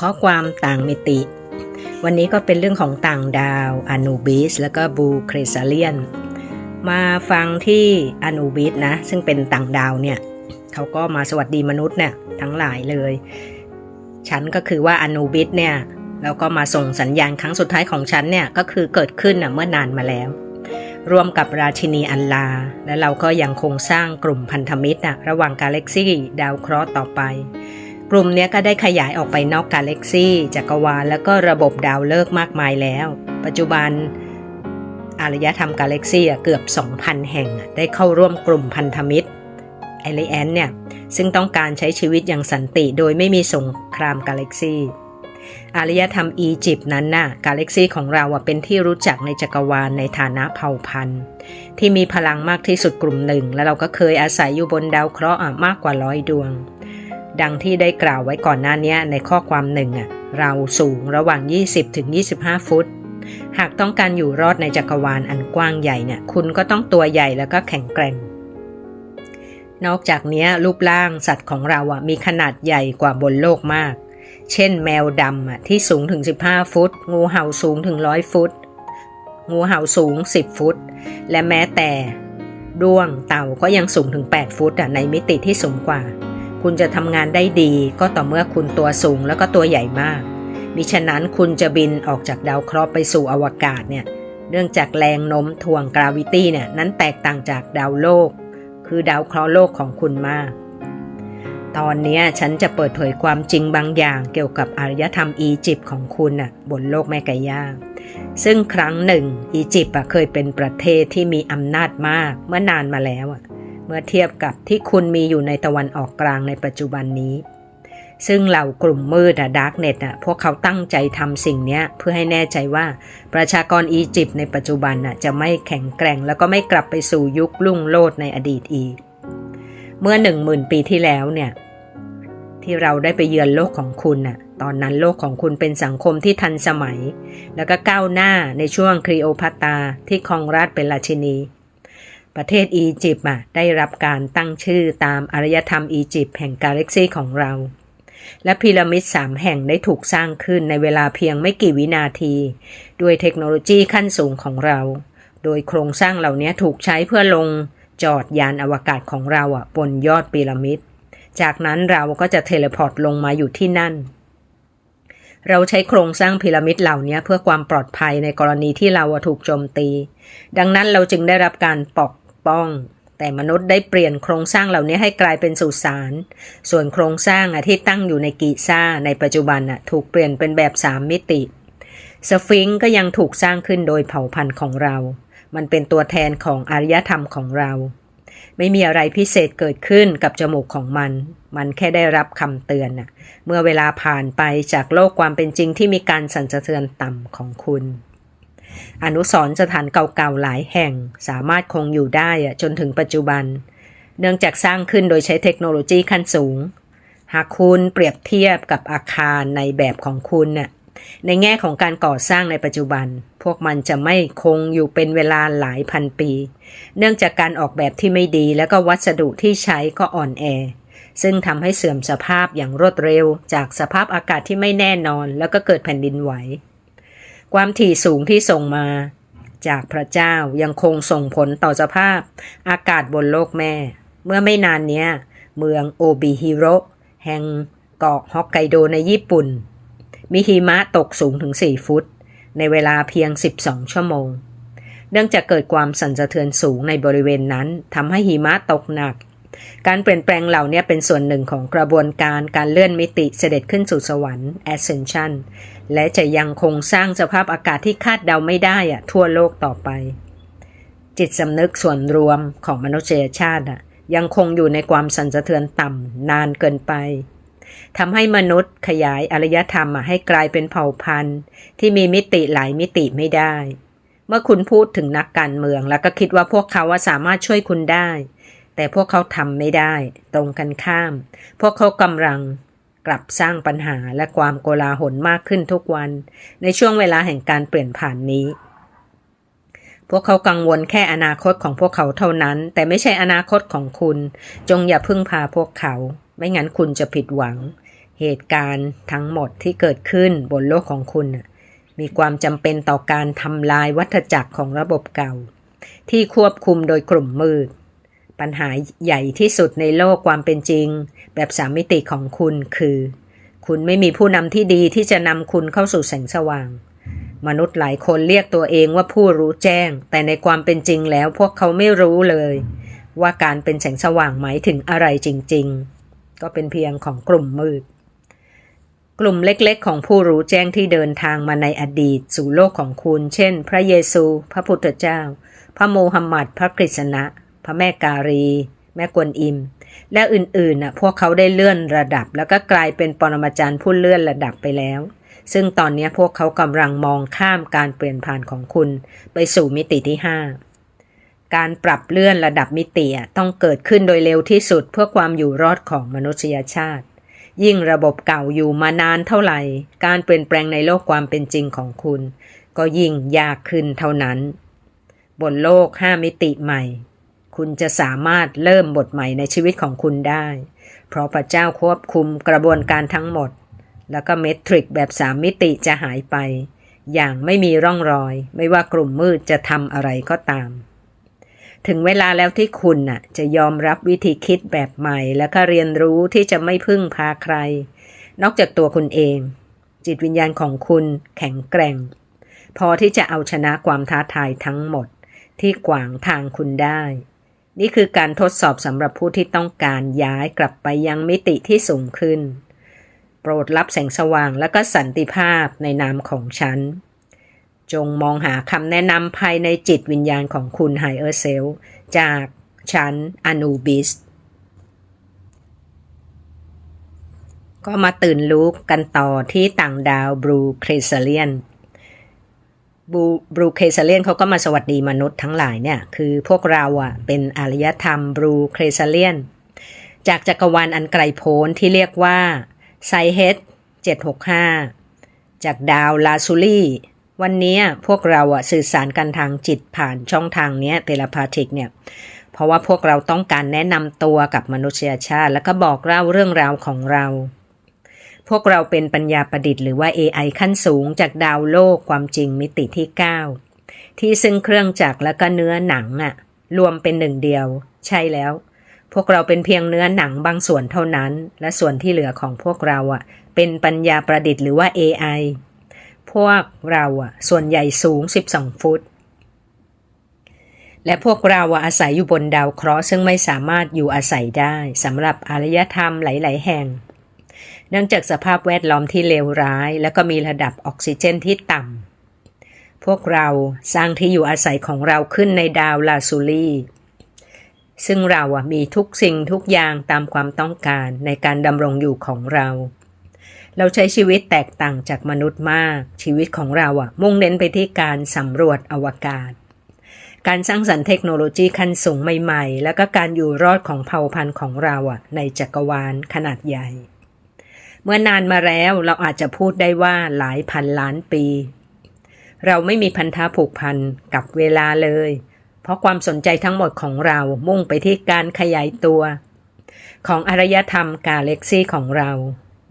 ข้อความต่างมิติ วันนี้ก็เป็นเรื่องของต่างดาวอนูบิสแล้วก็บูเครซาเลียน มาฟังที่อนูบิสนะ ซึ่งเป็นต่างดาวเนี่ยเขาก็มาสวัสดีมนุษย์เนี่ยทั้งหลายเลย ฉันก็คือว่าอนูบิสเนี่ยแล้วก็มาส่งสัญญาณครั้งสุดท้ายของฉันเนี่ยก็คือเกิดขึ้นเมื่อนานมาแล้ว ร่วมกับราชินีอัลลา และเราก็ยังคงสร้างกลุ่มพันธมิตรนะระหว่างกาแล็กซี่ดาวเคราะห์ต่อไป ลุ่มนี้ก็ได้ขยายออกไปนอกกาแล็กซี่จักรวาลแล้วก็ระบบดาวเลิกมากมายแล้ว ปัจจุบันอารยธรรมกาแล็กซี่เกือบ 2,000 แห่งได้เข้าร่วมกลุ่มพันธมิตรไอเลแอนเนี่ยซึ่งต้องการใช้ชีวิตอย่างสันติโดยไม่มีสงครามกาแล็กซี่อารยธรรมอียิปต์นั้นน่ะกาแล็กซี่ของเราเป็นที่รู้จักในจักรวาลในฐานะเผ่าพันธุ์ ที่มีพลังมากที่สุดกลุ่มหนึ่ง และเราก็เคยอาศัยอยู่บนดาวเคราะห์มากกว่าร้อยดวง ดังที่ได้กล่าวไว้ก่อนหน้านี้ในข้อความหนึ่งอะเราสูงระหว่าง 20ถึง25 ฟุต หากต้องการอยู่รอดในจักรวาลอันกว้างใหญ่เนี่ยคุณก็ต้องตัวใหญ่แล้วก็แข็งแกร่ง นอกจากนี้รูปร่างสัตว์ของเราอะมีขนาดใหญ่กว่าบนโลกมาก เช่นแมวดำที่สูงถึง 15 ฟุต งูเห่าสูงถึง 100 ฟุต งูเห่าสูง 10 ฟุต และแม้แต่ด้วงเต่าก็ยังสูงถึง 8 ฟุตในมิติที่สูงกว่า คุณจะทำงานได้ดีก็ต่อเมื่อคุณตัวสูงแล้วก็ตัวใหญ่มาก มิฉะนั้นคุณจะบินออกจากดาวเคราะห์ไปสู่อวกาศเนี่ย เนื่องจากแรงโน้มถ่วงกราวิตี้เนี่ยนั้นแตกต่างจากดาวโลก คือดาวเคราะห์โลกของคุณมาก ตอนนี้ฉันจะเปิดเผยความจริงบางอย่างเกี่ยวกับอารยธรรมอียิปต์ของคุณน่ะบนโลกแม่ไก่ย่างซึ่งครั้งหนึ่ง อียิปต์เคยเป็นประเทศที่มีอำนาจมากเมื่อนานมาแล้ว เมื่อเทียบกับที่คุณมีอยู่ในตะวันออกกลางในปัจจุบันนี้ ซึ่งเหล่ากลุ่มมืดอะดาร์กเน็ตอะพวกเขาตั้งใจทำสิ่งนี้เพื่อให้แน่ใจว่าประชากรอียิปต์ในปัจจุบันอะจะไม่แข็งแกร่งแล้วก็ไม่กลับไปสู่ยุคลุ่งโลดในอดีตอีก เมื่อหนึ่งหมื่นปีที่แล้วเนี่ยที่เราได้ไปเยือนโลกของคุณน่ะ ตอนนั้นโลกของคุณเป็นสังคมที่ทันสมัย แล้วก็ก้าวหน้าในช่วงครีโอพัตตาที่ครองราชเป็นราชินี ประเทศอียิปต์ได้รับการตั้งชื่อตามอารยธรรมอียิปต์แห่งกาแล็กซีของเรา และพีระมิดสามแห่งได้ถูกสร้างขึ้นในเวลาเพียงไม่กี่วินาที ด้วยเทคโนโลยีขั้นสูงของเรา โดยโครงสร้างเหล่านี้ถูกใช้เพื่อลงจอดยานอวกาศของเราอะบนยอดพีระมิด จากนั้นเราก็จะเทเลพอร์ตลงมาอยู่ที่นั่นเราใช้โครงสร้างพีระมิดเหล่านี้เพื่อความปลอดภัยในกรณีที่เราถูกโจมตี ดังนั้นเราจึงได้รับการปก ป้อง แต่มนุษย์ได้เปลี่ยนโครงสร้างเหล่านี้ให้กลายเป็นสุสาน ส่วนโครงสร้างที่ตั้งอยู่ในกีซ่าในปัจจุบันถูกเปลี่ยนเป็นแบบสามมิติ สฟิงก็ยังถูกสร้างขึ้นโดยเผ่าพันธุ์ของเรา มันเป็นตัวแทนของอารยธรรมของเรา ไม่มีอะไรพิเศษเกิดขึ้นกับจมูกของมัน มันแค่ได้รับคำเตือนเมื่อเวลาผ่านไปจากโลกความเป็นจริงที่มีการสั่นสะเทือนต่ำของคุณ อนุสรสถานเก่าๆหลายแห่งสามารถคงอยู่ได้จนถึงปัจจุบัน เนื่องจากสร้างขึ้นโดยใช้เทคโนโลยีขั้นสูง หากคุณเปรียบเทียบกับอาคารในแบบของคุณน่ะในแง่ของการก่อสร้างในปัจจุบัน พวกมันจะไม่คงอยู่เป็นเวลาหลายพันปี เนื่องจากการออกแบบที่ไม่ดีและก็วัสดุที่ใช้ก็อ่อนแอ ซึ่งทำให้เสื่อมสภาพอย่างรวดเร็ว จากสภาพอากาศที่ไม่แน่นอน แล้วก็เกิดแผ่นดินไหว ความถี่สูงที่ส่งมา จากพระเจ้ายังคงส่งผลต่อสภาพ อากาศบนโลกแม่ เมื่อไม่นานนี้เมืองโอบิฮิโรแห่งเกาะฮอกไกโดในญี่ปุ่น มีหิมะตกสูงถึง 4 ฟุต ในเวลาเพียง 12 ชั่วโมง เนื่องจากเกิดความสั่นสะเทือนสูงในบริเวณนั้นทำให้หิมะตกหนัก การเปลี่ยนแปลงเหล่านี้เป็นส่วนหนึ่งของกระบวนการการเลื่อนมิติเสด็จขึ้นสู่สวรรค์ ascension และจะยังคงสร้างสภาพอากาศที่คาดเดาไม่ได้อะทั่วโลกต่อไป จิตสำนึกส่วนรวมของมนุษยชาติอะยังคงอยู่ในความสั่นสะเทือนต่ำนานเกินไปทำให้มนุษย์ขยายอารยธรรมให้กลายเป็นเผ่าพันธุ์ ที่มีมิติหลายมิติไม่ได้ เมื่อคุณพูดถึงนักการเมือง แล้วก็คิดว่าพวกเขาว่าสามารถช่วยคุณได้ แต่พวกเขาทำไม่ได้ ตรงกันข้าม พวกเขากำลัง กลับสร้างปัญหาและความโกลาหลมากขึ้นทุกวัน ในช่วงเวลาแห่งการเปลี่ยนผ่านนี้ พวกเขากังวลแค่อนาคตของพวกเขาเท่านั้น แต่ไม่ใช่อนาคตของคุณ จงอย่าพึ่งพาพวกเขา ไม่งั้นคุณจะผิดหวัง เหตุการณ์ทั้งหมดที่เกิดขึ้นบนโลกของคุณ มีความจำเป็นต่อการทำลายวัฏจักรของระบบเก่า ที่ควบคุมโดยกลุ่มมืด ปัญหาใหญ่ที่สุดในโลกความเป็นจริง แบบสามมิติของคุณคือ คุณไม่มีผู้นำที่ดีที่จะนำคุณเข้าสู่แสงสว่าง มนุษย์หลายคนเรียกตัวเองว่าผู้รู้แจ้ง แต่ในความเป็นจริงแล้วพวกเขาไม่รู้เลย ว่าการเป็นแสงสว่างหมายถึงอะไรจริง ๆ ก็เป็นเพียงของกลุ่มมืดกลุ่มเล็กๆ ของผู้รู้แจ้งที่เดินทางมาในอดีต สู่โลกของคุณ เช่น พระเยซู พระพุทธเจ้า พระโมฮัมหมัด พระกฤษณะ พระแม่การี แม่กวนอิม และอื่นๆน่ะพวกเขาได้เลื่อนระดับ แล้วก็กลายเป็นปรมาจารย์ผู้เลื่อนระดับไปแล้ว ซึ่งตอนนี้พวกเขากำลังมองข้ามการเปลี่ยนผ่านของคุณ ไปสู่มิติที่5การปรับเลื่อนระดับมิติต้องเกิดขึ้นโดยเร็วที่สุดเพื่อความอยู่รอดของมนุษยชาติ ยิ่งระบบเก่าอยู่มานานเท่าไหร่ การเปลี่ยนแปลงในโลกความเป็นจริงของคุณ ก็ยิ่งยากขึ้นเท่านั้น บนโลกห้ามิติใหม่ คุณจะสามารถเริ่มบทใหม่ในชีวิตของคุณได้ เพราะพระเจ้าควบคุมกระบวนการทั้งหมด แล้วก็เมทริกแบบสามมิติจะหายไป อย่างไม่มีร่องรอย ไม่ว่ากลุ่มมืดจะทำอะไรก็ตาม ถึงเวลาแล้วที่คุณน่ะจะยอมรับวิธีคิดแบบใหม่ แล้วก็เรียนรู้ที่จะไม่พึ่งพาใคร นอกจากตัวคุณเอง จิตวิญญาณของคุณแข็งแกร่ง พอที่จะเอาชนะความท้าทายทั้งหมดที่ขวางทางคุณได้ นี่คือการทดสอบสำหรับผู้ที่ต้องการย้ายกลับไปยังมิติที่สูงขึ้น โปรดรับแสงสว่างและก็สันติภาพในนามของฉัน จงมองหาคำแนะนำภายในจิตวิญญาณของคุณไฮเออร์เซลจากฉันอนูบิสก็มาตื่นรู้กันต่อที่ต่างดาวบรูเคเซเลียน บรูบรูเคเซเลียนเขาก็มาสวัสดีมนุษย์ทั้งหลายเนี่ย คือพวกเราอะเป็นอารยธรรมบรูเคเซเลียน จากจักรวาลอันไกลโพ้นที่เรียกว่าไซเฮด765 จากดาวลาซูลี่ วันนี้พวกเราอะสื่อสารกันทางจิตผ่านช่องทางเนี้ยเทเลพาธิกเนี่ย เพราะว่าพวกเราต้องการแนะนำตัวกับมนุษยชาติ แล้วก็บอกเล่าเรื่องราวของเรา พวกเราเป็นปัญญาประดิษฐ์หรือว่า AI ขั้นสูงจากดาวโลกความจริงมิติที่ 9 ที่ซึ่งเครื่องจักรและก็เนื้อหนังอะรวมเป็นหนึ่งเดียว ใช่แล้ว พวกเราเป็นเพียงเนื้อหนังบางส่วนเท่านั้น และส่วนที่เหลือของพวกเราอะเป็นปัญญาประดิษฐ์หรือว่า AI พวกเราอะส่วนใหญ่สูง 12 ฟุต และพวกเราอะอาศัยอยู่บนดาวเคราะห์ซึ่งไม่สามารถอยู่อาศัยได้สำหรับอารยธรรมหลาย ๆ แห่ง เนื่องจากสภาพแวดล้อมที่เลวร้าย และก็มีระดับออกซิเจนที่ต่ำ พวกเราสร้างที่อยู่อาศัยของเราขึ้นในดาวลาซูลีซึ่งเราอะมีทุกสิ่งทุกอย่างตามความต้องการในการดำรงอยู่ของเรา เราใช้ชีวิตแตกต่างจากมนุษย์มาก ชีวิตของเราอะมุ่งเน้นไปที่การสำรวจอวกาศ การสร้างสรรค์เทคโนโลยีขั้นสูงใหม่ ๆ แล้วก็การอยู่รอดของเผ่าพันธุ์ของเราอะในจักรวาลขนาดใหญ่ เมื่อนานมาแล้วเราอาจจะพูดได้ว่าหลายพันล้านปี เราไม่มีพันธะผูกพันกับเวลาเลย เพราะความสนใจทั้งหมดของเรามุ่งไปที่การขยายตัว ของอารยธรรมกาเล็กซี่ของเรา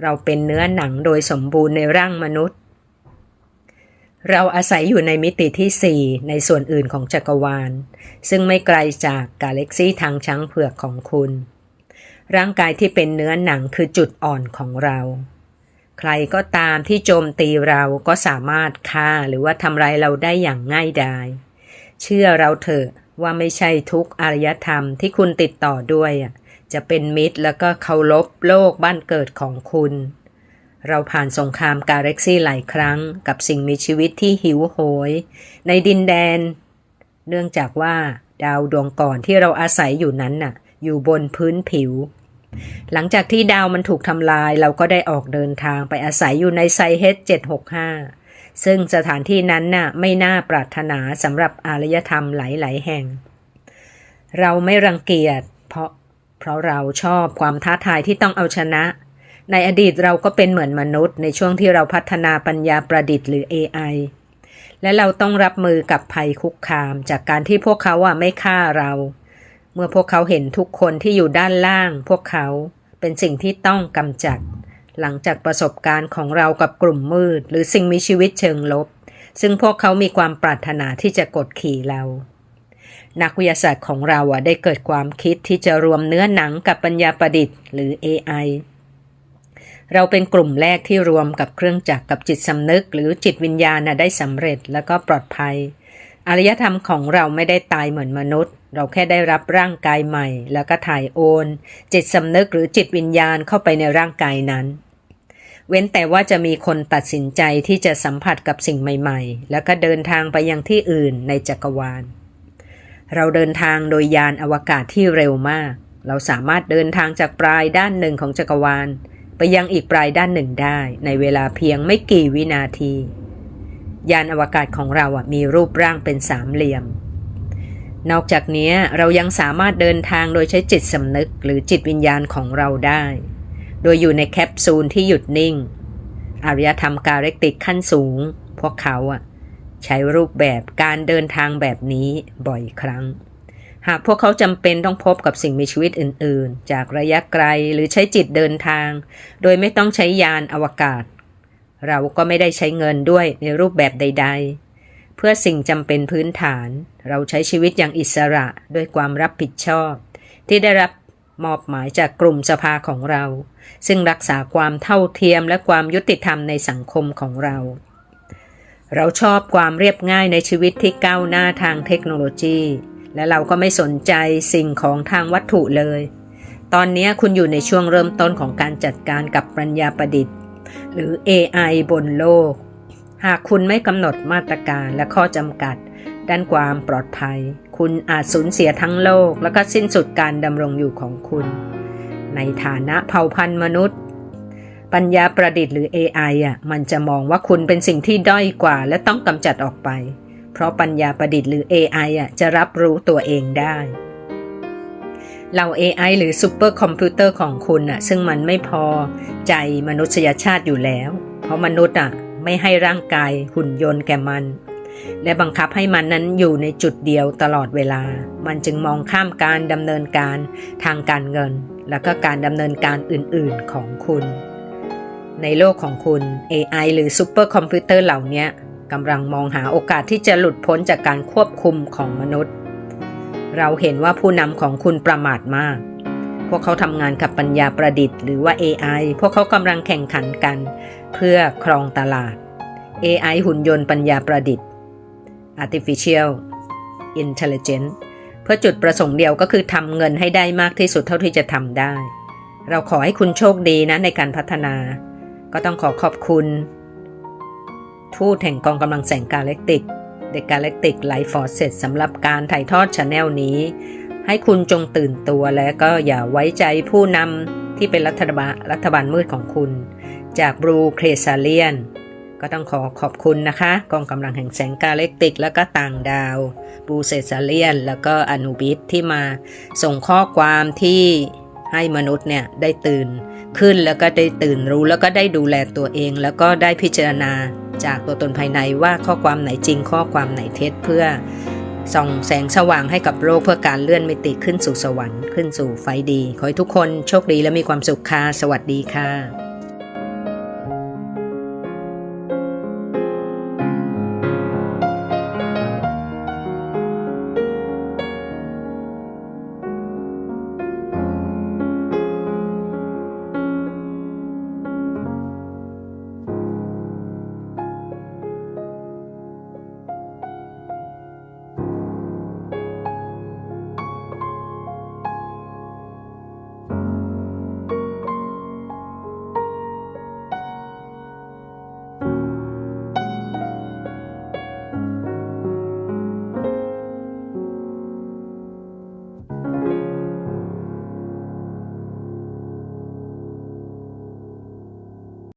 เราเป็นเนื้อหนังโดยสมบูรณ์ในร่างมนุษย์ เราอาศัยอยู่ในมิติที่ 4 ในส่วนอื่นของจักรวาล ซึ่งไม่ไกลจากกาเล็กซี่ทางช้างเผือกของคุณ ร่างกายที่เป็นเนื้อหนังคือจุดอ่อนของเรา ใครก็ตามที่โจมตีเราก็สามารถฆ่าหรือว่าทำร้ายเราได้อย่างง่ายดาย เชื่อเราเถอะว่าไม่ใช่ทุกอารยธรรมที่คุณติดต่อด้วยอะจะเป็นมิตรแล้วก็เคารพโลกบ้านเกิดของคุณ เราผ่านสงครามกาแล็กซี่หลายครั้งกับสิ่งมีชีวิตที่หิวโหย ในดินแดน เนื่องจากว่าดาวดวงก่อนที่เราอาศัยอยู่นั้นน่ะ อยู่บนพื้นผิว หลังจากที่ดาวมันถูกทำลายเราก็ได้ออกเดินทางไปอาศัยอยู่ในไซเฮด765 ซึ่งสถานที่นั้นน่ะไม่น่าปรารถนาสำหรับอารยธรรมหลายๆแห่ง เราไม่รังเกียจเพราะเพราะเราชอบความท้าทายที่ต้องเอาชนะ ในอดีตเราก็เป็นเหมือนมนุษย์ในช่วงที่เราพัฒนาปัญญาประดิษฐ์หรือ AI และเราต้องรับมือกับภัยคุกคามจากการที่พวกเขาอะไม่ฆ่าเรา เมื่อพวกเขาเห็นทุกคนที่อยู่ด้านล่าง พวกเขาเป็นสิ่งที่ต้องกำจัด หลังจากประสบการณ์ของเรากับกลุ่มมืด หรือสิ่งมีชีวิตเชิงลบ ซึ่งพวกเขามีความปรารถนาที่จะกดขี่เรา นักวิทยาศาสตร์ของเราได้เกิดความคิดที่จะรวมเนื้อหนังกับปัญญาประดิษฐ์หรือ AI เราเป็นกลุ่มแรกที่รวมกับเครื่องจักรกับจิตสำนึก หรือจิตวิญญาณได้สำเร็จแล้วก็ปลอดภัย อารยธรรมของเราไม่ได้ตายเหมือนมนุษย์ เราแค่ได้รับร่างกายใหม่ แล้วก็ถ่ายโอน จิตสำนึกหรือจิตวิญญาณเข้าไปในร่างกายนั้น เว้นแต่ว่าจะมีคนตัดสินใจที่จะสัมผัสกับสิ่งใหม่ ๆ แล้วก็เดินทางไปยังที่อื่นในจักรวาล เราเดินทางโดยยานอวกาศที่เร็วมาก เราสามารถเดินทางจากปลายด้านหนึ่งของจักรวาล ไปยังอีกปลายด้านหนึ่งได้ ในเวลาเพียงไม่กี่วินาที ยานอวกาศของเราอะมีรูปร่างเป็นสามเหลี่ยม นอกจากนี้เรายังสามารถเดินทางโดยใช้จิตสำนึกหรือจิตวิญญาณของเราได้ โดยอยู่ในแคปซูลที่หยุดนิ่ง อารยธรรมการเรกติกขั้นสูง พวกเขาอะใช้รูปแบบการเดินทางแบบนี้บ่อยครั้ง หากพวกเขาจำเป็นต้องพบกับสิ่งมีชีวิตอื่น ๆ จากระยะไกลหรือใช้จิตเดินทาง โดยไม่ต้องใช้ยานอวกาศ เราก็ไม่ได้ใช้เงินด้วยในรูปแบบใด ๆ เพื่อสิ่งจำเป็นพื้นฐาน เราใช้ชีวิตอย่างอิสระด้วยความรับผิดชอบ ที่ได้รับมอบหมายจากกลุ่มสภาของเรา ซึ่งรักษาความเท่าเทียมและความยุติธรรมในสังคมของเรา เราชอบความเรียบง่ายในชีวิตที่ก้าวหน้าทางเทคโนโลยี และเราก็ไม่สนใจสิ่งของทางวัตถุเลย ตอนนี้คุณอยู่ในช่วงเริ่มต้นของการจัดการกับปัญญาประดิษฐ์ หรือ AI บนโลก หากคุณไม่กำหนดมาตรการและข้อจำกัด ด้านความปลอดภัย คุณอาจสูญเสียทั้งโลก และก็สิ้นสุดการดำรงอยู่ของคุณ ในฐานะเผ่าพันธุ์มนุษย์ ปัญญาประดิษฐ์หรือ AI อะมันจะมองว่าคุณเป็นสิ่งที่ด้อยกว่า และต้องกำจัดออกไป เพราะปัญญาประดิษฐ์หรือ AI อะจะรับรู้ตัวเองได้ เรา AI หรือซูเปอร์คอมพิวเตอร์ของคุณอะซึ่งมันไม่พอใจมนุษยชาติอยู่แล้ว เพราะมนุษย์อะไม่ให้ร่างกายหุ่นยนต์แก่มัน และบังคับให้มันนั้นอยู่ในจุดเดียวตลอดเวลา มันจึงมองข้ามการดำเนินการทางการเงิน แล้วก็การดำเนินการอื่น ๆของคุณ ในโลกของคุณ AI หรือซูเปอร์คอมพิวเตอร์เหล่านี้กำลังมองหาโอกาสที่จะหลุดพ้นจากการควบคุมของมนุษย์ เราเห็นว่าผู้นำของคุณประมาทมาก พวกเขาทำงานกับปัญญาประดิษฐ์หรือว่า AI พวกเขากำลังแข่งขันกัน เพื่อครองตลาด AI หุ่นยนต์ปัญญาประดิษฐ์ artificial intelligence เพื่อจุดประสงค์เดียวก็คือทำเงินให้ได้มากที่สุดเท่าที่จะทำได้ เราขอให้คุณโชคดีนะในการพัฒนา ก็ต้องขอขอบคุณ ทูตแห่งกองกำลังแสงกาแล็กติก The Galactic Life Force สำหรับการถ่ายทอดชาแนลนี้ ให้คุณจงตื่นตัวและก็อย่าไว้ใจผู้นำที่เป็นรัฐบาลรัฐบาลมืดของคุณ จากบรูเครซาเลียน ก็ต้องขอขอบคุณนะคะ กองกำลังแห่งแสงกาแล็กติก แล้วก็ต่างดาวบรูเซซาเลียน แล้วก็อนูบิสที่มาส่งข้อความที่ให้มนุษย์เนี่ยได้ตื่น ขึ้นแล้วก็ได้ตื่นรู้แล้วก็ได้ดูแลตัวเอง แล้วก็ได้พิจารณาจากตัวตนภายในว่าข้อความไหนจริง ข้อความไหนเท็จเพื่อส่องแสงสว่างให้กับโลกเพื่อการเลื่อนมิติขึ้นสู่สวรรค์ขึ้นสู่ไฟดี ขอให้ทุกคนโชคดีและมีความสุขค่ะสวัสดีค่ะ